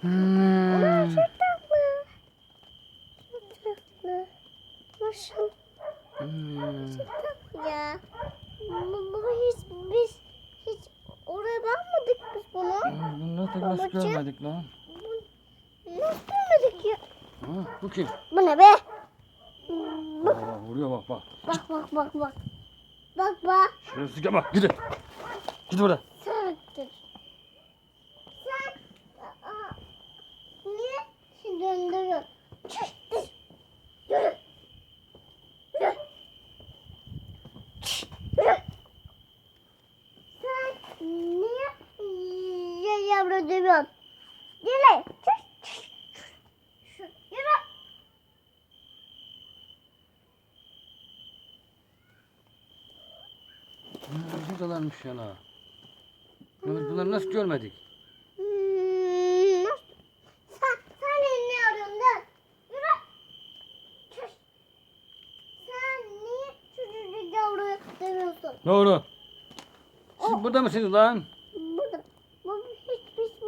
Hmm. Çok tatlı. Çok tatlı. Nasıl Hmm. tatlı ya. Bu, hiç biz hiç oraya bakmadık biz bunu. Bunu nasıl, nasıl görmedik lan? Bu, nasıl görmedik ya? Ha, bu kim? Bu ne be? Aa, vuruyor bak bak. Bak bak bak bak. Bak bak. Gel bak gidin. Git burada. Sattır. Sen aa, niye şimdi döndürüyorsun? Çıktır. Yürü. Yürü. Yürü. Sen niye ya yavru dövüyorsun? Yürü. Yürü. Buradalarmış ya la. Biz bunları nasıl görmedik? Hmm? Doğru. Siz burada mısınız lan?